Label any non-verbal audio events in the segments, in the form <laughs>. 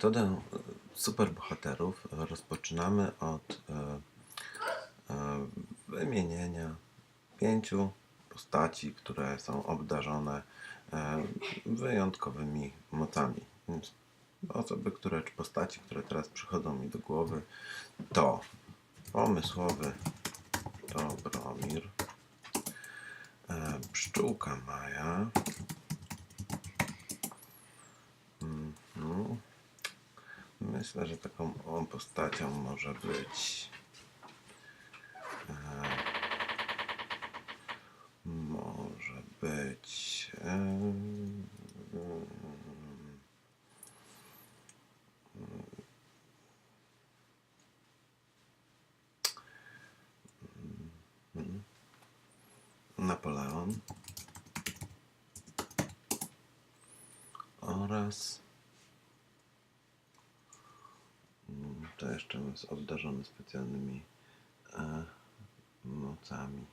metodę e, superbohaterów rozpoczynamy od e, e, wymienienia pięciu postaci, które są obdarzone wyjątkowymi mocami. Osoby, które, czy postaci, które teraz przychodzą mi do głowy, to pomysłowy Dobromir, pszczółka Maja, Mhm. Myślę, że taką postacią może być. E, może być. E, Napoleon oraz To jeszcze jest obdarzony specjalnymi e, mocami.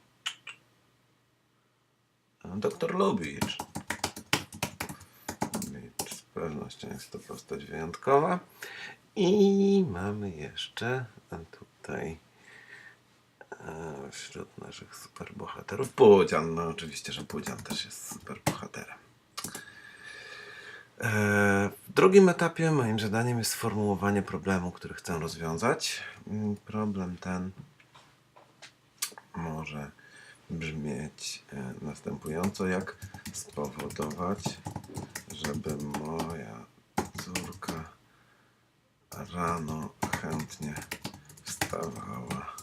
Doktor Lubicz. Lubicz. Z pewnością jest to postać wyjątkowa. I mamy jeszcze tutaj e, wśród naszych superbohaterów Pudzian. No oczywiście, że Pudzian też jest superbohaterem. E, drugim etapie moim zadaniem jest sformułowanie problemu, który chcę rozwiązać. Mm, Problem ten może brzmieć e, następująco: jak spowodować, żeby moja córka rano chętnie wstawała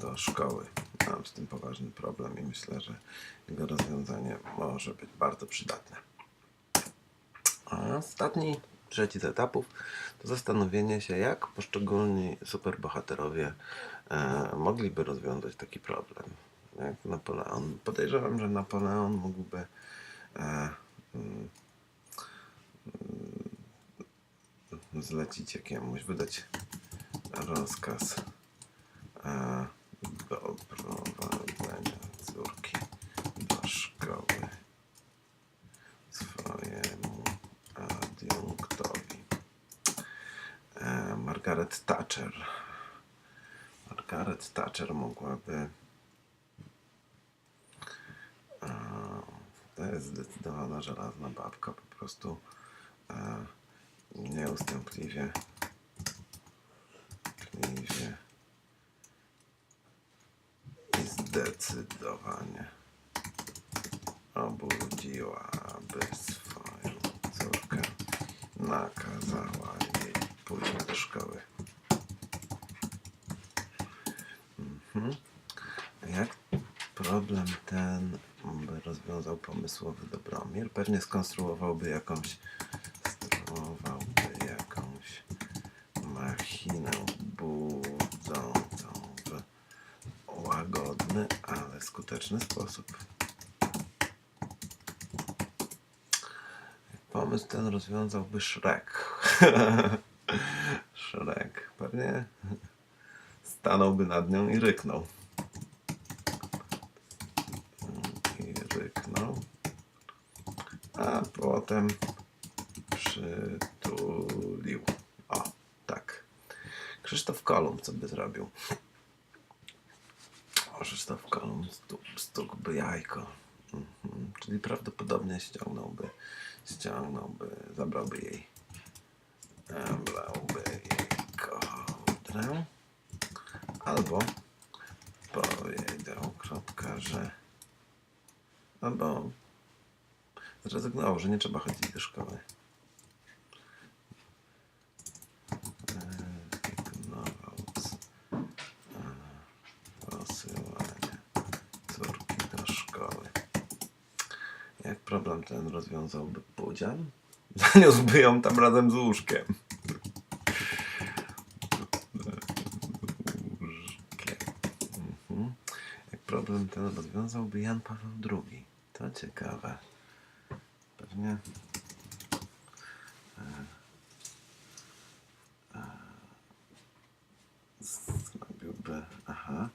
do szkoły. Mam z tym poważny problem i myślę, że jego rozwiązanie może być bardzo przydatne. A ostatni, trzeci z etapów to zastanowienie się, jak poszczególni superbohaterowie e, mogliby rozwiązać taki problem. Jak Napoleon. Podejrzewam, że Napoleon mógłby e, mm, mm, zlecić jakiemuś, wydać rozkaz e, do prowadzenia córki do szkoły swojemu adiunktowi. E, Margaret Thatcher. Margaret Thatcher mogłaby. E, to jest zdecydowana żelazna babka, po prostu e, nieustępliwie i zdecydowanie obudziłaby swoją córkę, nakazała pójść do szkoły. Mhm. Jak problem ten by rozwiązał pomysłowy Dobromir? Pewnie skonstruowałby jakąś machinę budzącą w łagodny, ale skuteczny sposób. Pomysł ten rozwiązałby Shrek. <laughs> Pewnie stanąłby nad nią i ryknął. I ryknął. A potem przytulił. O, tak. Krzysztof Kolumb co by zrobił? O, Krzysztof Kolumb stuk, stukłby jajko. Mhm. Czyli prawdopodobnie ściągnąłby, ściągnąłby, zabrałby jej, zabrałby kołdrę. Albo powiedział, kropka, że albo zrezygnował, że nie trzeba chodzić do szkoły. E. Jak problem ten rozwiązałby Pudzian? <laughs> Zaniósłby ją tam razem z. Łóżkiem. Mhm. Jak problem ten rozwiązałby Jan Paweł II? To ciekawe. Pewnie. e, e, Zrobiłby. Aha.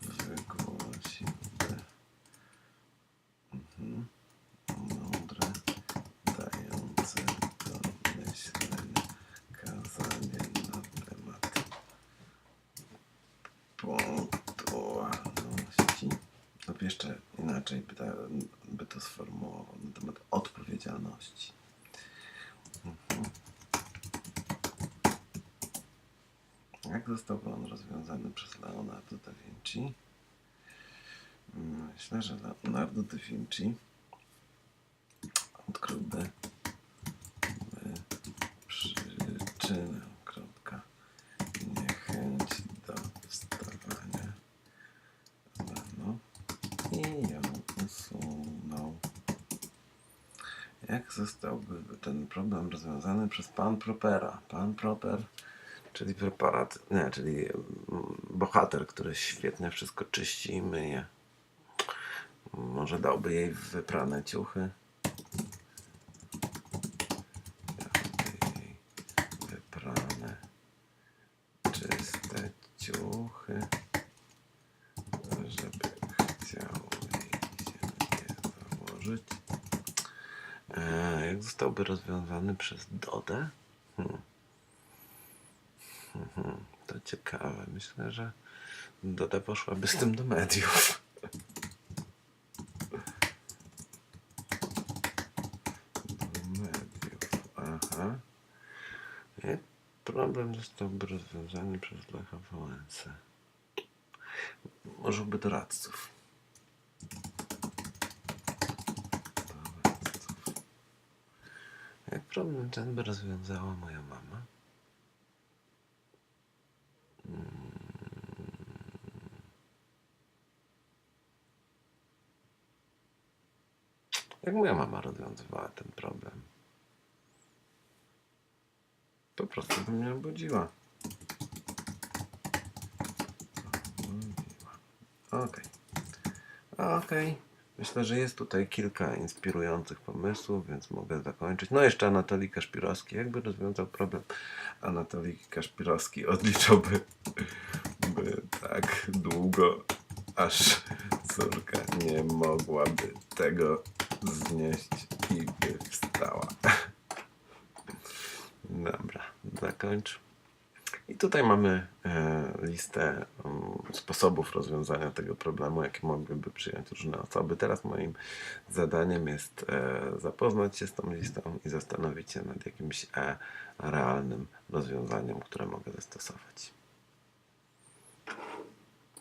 Wygłosiłby. Mhm. Mądre, dające do myślenia jeszcze inaczej by, ta, by to sformułował na temat odpowiedzialności. Mhm. Jak zostałby on rozwiązany przez Leonardo da Vinci? Myślę, że Leonardo da Vinci odkryłby by przyczynę, kropka, niechęć do wstawania rano i ją usunął. Jak zostałby ten problem rozwiązany przez pan Propera? Pan Proper, czyli preparat, nie, czyli mm, bohater, który świetnie wszystko czyści i myje. Może dałby jej wyprane ciuchy. Dałby jej wyprane, czyste ciuchy, żeby chciał jej się E, jak zostałby rozwiązany przez Dodę? Hmm. Mhm, To ciekawe. Myślę, że Doda poszłaby z tym do mediów. Do mediów. Aha. Jak problem zostałby rozwiązany przez Lecha Wałęsę? Może by. Doradców. Jak problem ten by rozwiązała moja mama? Jak moja mama rozwiązywała ten problem? Po prostu by mnie obudziła. Okej. Okej. Myślę, że jest tutaj kilka inspirujących pomysłów, więc mogę zakończyć. No jeszcze Anatolij Kaszpirowski. Jakby rozwiązał problem Anatolij Kaszpirowski odliczałby by tak długo, aż córka nie mogłaby tego znieść i by wstała. Dobra, zakończ. I tutaj mamy e, listę um, sposobów rozwiązania tego problemu, jakie mogłyby przyjąć różne osoby. Teraz moim zadaniem jest e, zapoznać się z tą listą i zastanowić się nad jakimś e, realnym rozwiązaniem, które mogę zastosować.